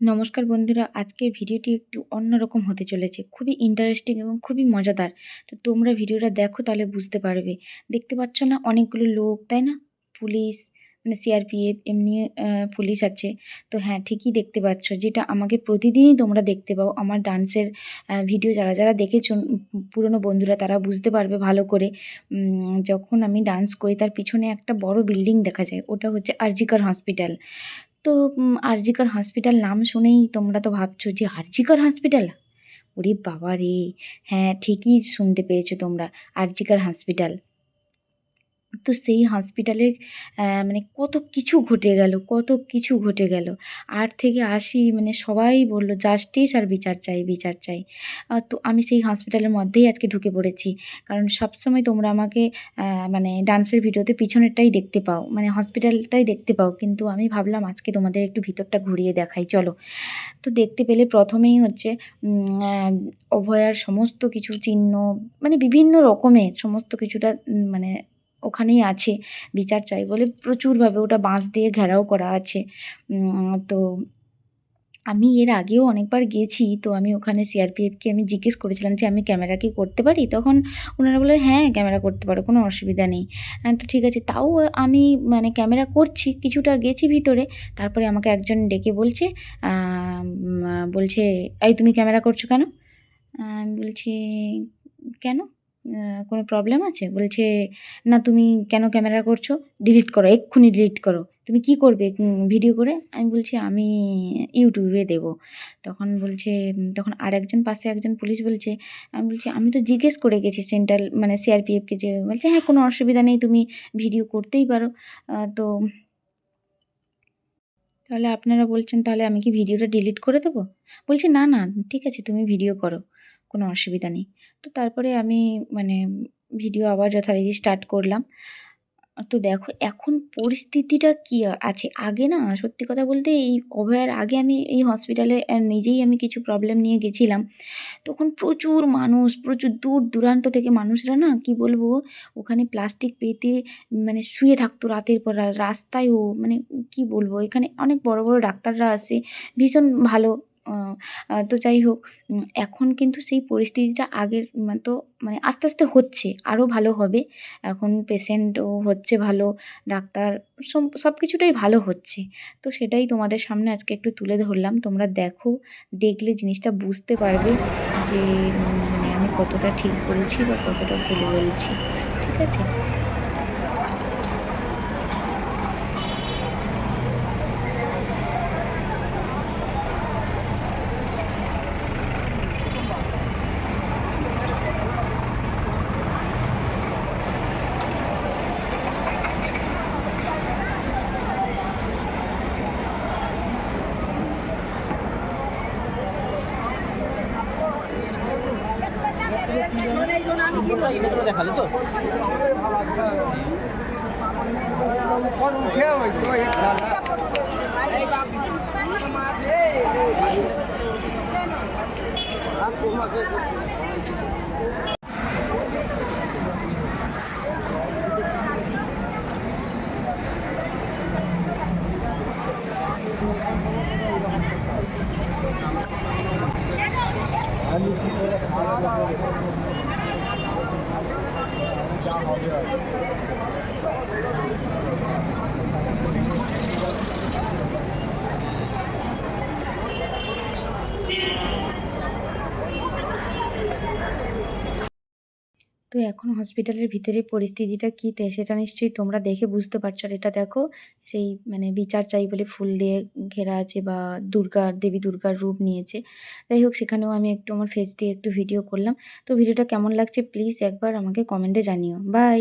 নমস্কার বন্ধুরা, আজকের ভিডিওটি একটু অন্যরকম হতে চলেছে। খুবই ইন্টারেস্টিং এবং খুবই মজাদার। তো তোমরা ভিডিওটা দেখো, তাহলে বুঝতে পারবে। দেখতে পাচ্ছ না, অনেকগুলো লোক, তাই না? পুলিশ মানে সিআরপিএফ এমনি পুলিশ আছে। তো হ্যাঁ ঠিকই দেখতে পাচ্ছ, যেটা আমাকে প্রতিদিনই তোমরা দেখতে পাও। আমার ডান্সের ভিডিও যারা যারা দেখেছ পুরনো বন্ধুরা, তারা বুঝতে পারবে ভালো করে। যখন আমি ডান্স করি, তার পিছনে একটা বড় বিল্ডিং দেখা যায়। ওটা হচ্ছে আরজিকর হসপিটাল। তো আরজিকর হসপিটাল নাম শুনেই তোমরা তো ভাবছ যে আরজিকর হসপিটাল ওরে বাবা রে হ্যাঁ ঠিকই শুনতে পেয়েছ তোমরা, আরজিকর হসপিটাল তো সেই হসপিটালে মানে কত কিছু ঘটে গেল, কত কিছু ঘটে গেল। আট থেকে আশি মানে সবাই বলল, জাস্টিস আর বিচার চাই বিচার চাই। তো আমি সেই হসপিটালের মধ্যেই আজকে ঢুকে পড়েছি। কারণ সবসময় তোমরা আমাকে মানে ডান্সের ভিডিওতে পিছনেরটাই দেখতে পাও মানে হসপিটালটাই দেখতে পাও। কিন্তু আমি ভাবলাম, আজকে তোমাদের একটু ভিতরটা ঘুরিয়ে দেখাই, চলো। তো দেখতে পেলে প্রথমেই হচ্ছে অভয়ার সমস্ত কিছু চিহ্ন মানে বিভিন্ন রকমের সমস্ত কিছুটা মানে ওখানেই আছে। বিচার চাই বলে প্রচুরভাবে ওটা বাঁশ দিয়ে ঘেরাও করা আছে। তো আমি এর আগেও অনেকবার গেছি তো আমি ওখানে সিআরপিএফকে আমি জিজ্ঞেস করেছিলাম যে আমি ক্যামেরা কি করতে পারি? তখন ওনারা বলে হ্যাঁ ক্যামেরা করতে পারো কোনো অসুবিধা নেই। আহ, তো ঠিক আছে তাও আমি মানে ক্যামেরা করছি কিছুটা গেছি ভিতরে তারপরে আমাকে একজন ডেকে বলছে বলছে এই তুমি ক্যামেরা করছ কেন? আমি বলছি কেন? কোনো প্রবলেম আছে? বলছে, না, তুমি কেন ক্যামেরা করছ? ডিলিট করো, এক্ষুনি ডিলিট করো। তুমি কি করবে ভিডিও করে? আমি বলছি, আমি ইউটিউবে দেব। তখন বলছে তখন আর একজন পাশে একজন পুলিশ বলছে, আমি বলছি, আমি তো জিজ্ঞেস করে গেছি সেন্ট্রাল মানে সিআরপিএফকে যে, বলছে হ্যাঁ কোনো অসুবিধা নেই, তুমি ভিডিও করতেই পারো। তো তাহলে আপনারা বলছেন, তাহলে আমি কি ভিডিওটা ডিলিট করে দেবো? বলছি, না না, ঠিক আছে, তুমি ভিডিও করো। কোনো অসুবিধা নেই। তো তারপরে আমি মানে ভিডিও আবার যথারীতি স্টার্ট করলাম। তো দেখো এখন পরিস্থিতিটা কী আছে? আগে না, সত্যি কথা বলতে এই অভয়ার আগে আমি এই হসপিটালে নিজেই আমি কিছু প্রবলেম নিয়ে গেছিলাম। তখন প্রচুর মানুষ, প্রচুর দূর দূরান্ত থেকে মানুষরা না, কি বলব, ওখানে প্লাস্টিক পেতে মানে শুয়ে থাকতো রাতের পর রাত। রাস্তায়ও মানে কি বলব, এখানে অনেক বড় বড় ডাক্তাররা আসে, ভীষণ ভালো তো যাই হোক এখন কিন্তু সেই পরিস্থিতিটা আগের মানে তো মানে আস্তে আস্তে হচ্ছে আরও ভালো হবে। এখন পেশেন্টও হচ্ছে ভালো, ডাক্তার সব সব কিছুটাই ভালো হচ্ছে। তো সেটাই তোমাদের সামনে আজকে একটু তুলে ধরলাম। তোমরা দেখো, দেখলে জিনিসটা বুঝতে পারবে যে মানে আমি কতটা ঠিক বলছি বা কতটা ভুল বলছি। ঠিক আছে? দেখালে তো? তো এখন হসপিটালের ভিতরে পরিস্থিতিটা কী তে, সেটা নিশ্চয়ই তোমরা দেখে বুঝতে পারছ। আর এটা দেখো, সেই মানে বিচার চাই বলে ফুল দিয়ে ঘেরা আছে বা দুর্গার, দেবী দুর্গার রূপ নিয়েছে। যাই হোক, সেখানেও আমি একটু আমার ফেস দিয়ে একটু ভিডিও করলাম। তো ভিডিওটা কেমন লাগছে প্লিজ একবার আমাকে কমেন্টে জানিও। বাই